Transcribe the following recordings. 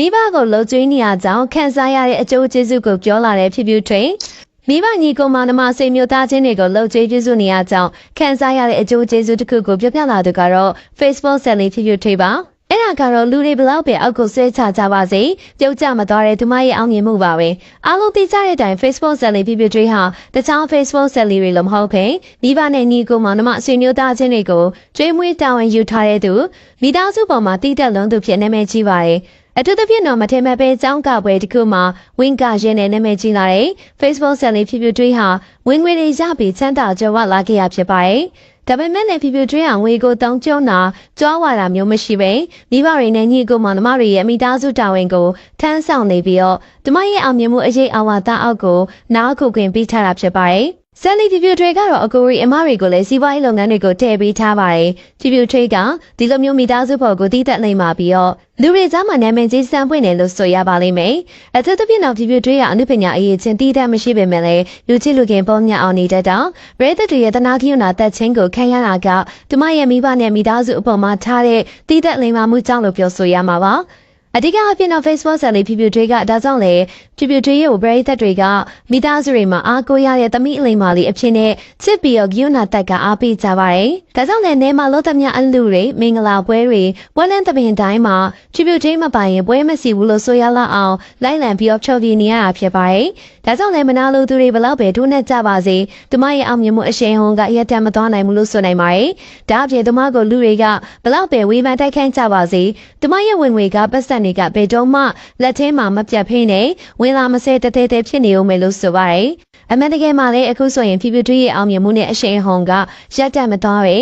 မိဘကိုလှုပ်ကြွေးနေရကြောင်းခံစားရတဲ့အကျိုးကျေးဇူးကိုပြောလာတဲ့ဖြစ်ဖြစ်ထွင်မိဘညီကောင်မောင်နှမစိတ်မျိုးသားချင်းတွေကိုလှုပ်ကြွေးပြုစုနေရကြောင်းခံစားရတဲ့အကျိုးကျေးဇူးတစ်ခုကိုပြောပြလာသူကတော့ Facebook ဆက်လေးဖြစ်ဖြစ်ထွေးပါအဲ့ဒါကတော့လူတွေဘလောက်ပဲအောက်ကိုဆွဲချကြပါစေပြုတ်ကြမသွားတဲ့သူမရဲ့အောင်မြင်မှုပါပဲအားလုံးသိကြတဲ့အတိုင်း Facebook ဆက်လေးဖြစ်ဖြစ်ထွေးဟာတခြား Facebook ဆက်လေးတွေလည်းမဟုတ်ဘဲမိဘနဲ့ညီကောင်မောင်နှမဆွေမျိုးသားချင်းတွေကိုကျွေးမွေးတာဝန်ယူထားတဲ့သူမိသားစုပေါ်မှာတည်တက်လုံးသူဖြစ်နာမည်ကြီးပါတယ် အထူးသဖြင့်တော့မထင်မှတ်ပဲចောင်းကပွဲတစ်ခုမှာဝင်းကရဲနဲ့နာမည်ကြီးလာတဲ့ Facebook ဆက်လေးဖြစ်ဖြစ်တွေးဟာဝင်ငွေတွေရပြီးချမ်းသာကြွယ်ဝလာခဲ့ရဖြစ်ပါတယ်။ဒါပေမဲ့လည်းဖြစ်ဖြစ်တွေးဟာငွေကိုတောင်းကျုံတာကြွားဝါတာမျိုးမရှိပဲမိဘတွေနဲ့ညီကိုမောင်နှမတွေရဲ့မိသားစုတာဝန်ကိုထမ်းဆောင်နေပြီးတော့ဒီမရဲ့အောင်မြင်မှုအရေးအဝါဒအောက်ကိုနားခုခွင့်ပေးထားတာဖြစ်ပါတယ်။ ဆယ်လီဖြူဖြူတွေကတော့အကိုရီအမတွေကိုလည်းစီးပွားရေးလုပ်ငန်းတွေကိုထည့်ပေးထားပါတယ်။ဖြူဖြူထွေးကဒီလိုမျိုးမိသားစုဖို့ကိုတည်တက်နေမှာပြီးတော့လူတွေကြားမှာနာမည်ကြီးစံပွင့်တယ်လို့ဆိုရပါလိမ့်မယ်။အထူးသဖြင့်တော့ဖြူဖြူထွေးကအနုပညာအရေးချင်းတည်တက်မရှိပေမဲ့လည်းလူချစ်လူခင်ပုံမြတ်အောင်နေတတ်တော့ရဲသက်တွေရဲ့တနာခီယနာတက်ချင်းကိုခံရတာကသူမရဲ့မိဘနဲ့မိသားစုအပေါ်မှာထားတဲ့တည်တက်လိမ္မာမှုကြောင့်လို့ပြောဆိုရမှာပါ။ အဓိကအဖြစ်တော့ Facebook ဆက်လေးဖြူဖြူတွေကဒါကြောင့်လေဖြူဖြူတွေရဲ့ brand သက်တွေကမိသားစုတွေမှာအားကိုးရတဲ့သမီးအလိမ္မာလေးအဖြစ်နဲ့ချစ်ပြီးတော့ဂိယူနာတက်ကအားပေးကြပါတယ်။ဒါကြောင့်လည်းနေမှာလို့သမျှအလူတွေမင်္ဂလာပွဲတွေပွဲလန်းသဘင်တိုင်းမှာဖြူဖြူတွေမပိုင်ရင်ပွဲမစီဘူးလို့ဆိုရလောက်အောင်လိုက်လံပြီးတော့ဖြောပြနေရတာဖြစ်ပါတယ်။ ဒါကြောင့်လည်းမနာလိုသူတွေဘလောက်ပဲထိုးနှက်ကြပါစေသူမရဲ့အောင်မြင်မှုအရှိန်ဟုန်ကရက်တံမသွားနိုင်ဘူးလို့ဆိုနိုင်ပါတယ်။ဒါအပြင်သူမကိုလူတွေကဘလောက်ပဲဝေဖန်တိုက်ခိုက်ကြပါစေသူမရဲ့ဝင်ငွေကပတ်စံတွေကဘယ်တော့မှလက်ထဲမှာမပြတ်ဖိနေဝင်လာမစဲတသေးသေးဖြစ်နေဦးမယ်လို့ဆိုပါတယ်။အမှန်တကယ်မှလည်းအခုဆိုရင်ဖြူဖြူထွေးရဲ့အောင်မြင်မှုနဲ့အရှိန်ဟုန်ကရက်တံမသွားပဲ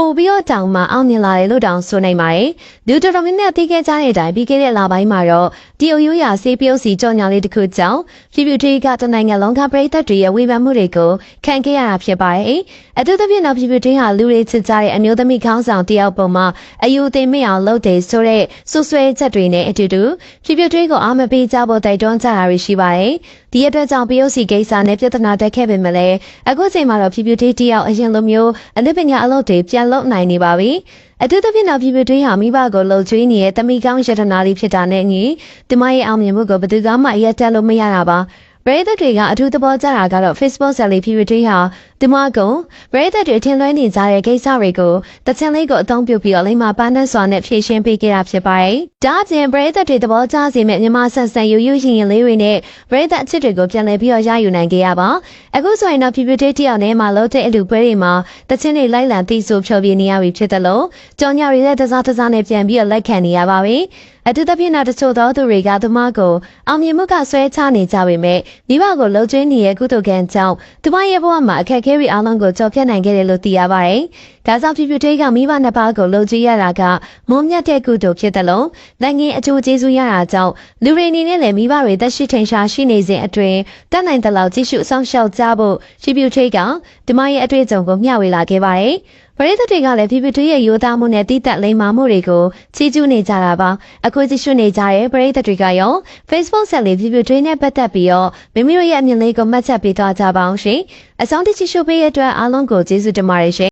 ပို့ပြီးတော့တောင်မှအောင်မြင်လာတယ်လို့တောင်ဆိုနိုင်ပါတယ်။လူတော်တော်များများသိခဲ့ကြတဲ့အတိုင်းပြီးခဲ့တဲ့လပိုင်းမှာတော့ဒီအိုယူရာစေးပြုံးစီကြော်ညာလေးတစ်ခုကြောင့်ဖြူဖြူထွေးကတနိုင်ငံလုံးကပရိသတ်တွေရဲ့ဝေဖန်မှုတွေကိုခံခဲ့ရတာဖြစ်ပါတယ်။အထူးသဖြင့်တော့ဖြူဖြူထွေးဟာလူတွေချစ်ကြတဲ့အမျိုးသမီးခေါင်းဆောင်တယောက်ပုံမှာအယူအသေးမအောင်လုပ်တယ်ဆိုတဲ့ဆွဆွဲချက်တွေနဲ့အတူတူဖြူဖြူထွေးကိုအားမပေးကြဖို့တိုက်တွန်းကြတာတွေရှိပါတယ်။ ဒီအတွက်ကြောင့်ပယုတ်စီကိစ္စနဲ့ပြဿနာတက်ခဲ့ပေမဲ့လည်းအခုချိန်မှာတော့ဖြူဖြူထွေးတယောက်အရင်လိုမျိုးအနုပညာအလုပ်တွေပြန်လုပ်နိုင်နေပါပြီ။အထူးသဖြင့်တော့ပြည်ပြည်တွင်းဟာမိဘကိုလှုပ်ချွေးနေတဲ့တမိကောင်းရတနာလေးဖြစ်တာနဲ့ညီဒီမရဲ့အောင်မြင်မှုကိုဘယ်သူကမှရက်တက်လို့မရတာပါပရိသတ်တွေကအထူးသဘောကျတာကတော့ Facebook ဆက်လေးပြည်ပြည်တွင်းဟာ ဒီမကုံပရိသတ်တွေထင်လွဲနေကြတဲ့ကိစ္စတွေကိုတချင်လေးကိုအသုံးပြုပြီးတော့လိမ္မာပန်းနဲ့စွာနဲ့ဖြည့်ရှင်းပေးခဲ့တာဖြစ်ပါတယ်။ဒါအပြင်ပရိသတ်တွေသဘောကျစေမဲ့မြန်မာဆက်ဆံယူယူရင်ရင်လေးတွေနဲ့ပရိသတ်အချစ်တွေကိုပြန်လည်ပြီးတော့ရယူနိုင်ခဲ့ရပါ။အခုဆိုရင်တော့ပြည်ပြည်တွင်းတယောက်နဲ့မှလို့တဲ့အလူပွဲတွေမှာတချင်တွေလိုက်လံသိဆိုဖြောပြနေရပြီဖြစ်တယ်လို့ကြောင်ညာတွေလည်းတစားတစားနဲ့ပြန်ပြီးတော့လက်ခံနေရပါပြီ။အထူးသဖြင့်တော့တချို့သောသူတွေကသူမကိုအောင်မြင်မှုကဆွဲချနေကြပေမဲ့မိဘကိုလှုပ်ကျွေးနေတဲ့ကုသိုလ်ကံကြောင့်သူမရဲ့ဘဝမှာအခက်အခဲတွေအလုံးကိုကြော်ဖြတ်နိုင်ခဲ့တယ်လို့သိရပါတယ်။ဒါကြောင့်ဖြူဖြူထွေးကမိဘနှစ်ပါးကိုလှုပ်ကြည့်ရတာကမုံမြတ်တဲ့ကုသိုလ်ဖြစ်တယ်လို့နိုင်ငံအကျိုးကျေးဇူးရတာကြောင့်လူတွေအနေနဲ့လည်းမိဘတွေသက်ရှိထင်ရှားရှိနေစဉ်အတွင်းတတ်နိုင်တဲ့လောက်ကြည့်ရှုအဆောင်ရှောက်ကြဖို့ဖြူဖြူထွေးကဒီမရဲ့အတွေ့အကြုံကိုမျှဝေလာခဲ့ပါတယ်။ ပရိသတ်တွေကလည်းဖြူဖြူထွေးရဲ့ရိုးသားမှုနဲ့တိတက်လိမ္မာမှုတွေကိုချီးကျူးနေကြတာပါ။အခုကြည့်ရှုနေကြတဲ့ပရိသတ်တွေကရော Facebook ဆက်လေးဖြူဖြူထွေးနဲ့ပတ်သက်ပြီးတော့မိမိတို့ရဲ့အမြင်လေးကိုမှတ်ချက်ပေးသွားကြပါအောင်ရှင်။အဆောင်တိချီရှုပေးရတဲ့အတွက်အားလုံးကိုကျေးဇူးတင်ပါတယ်ရှင်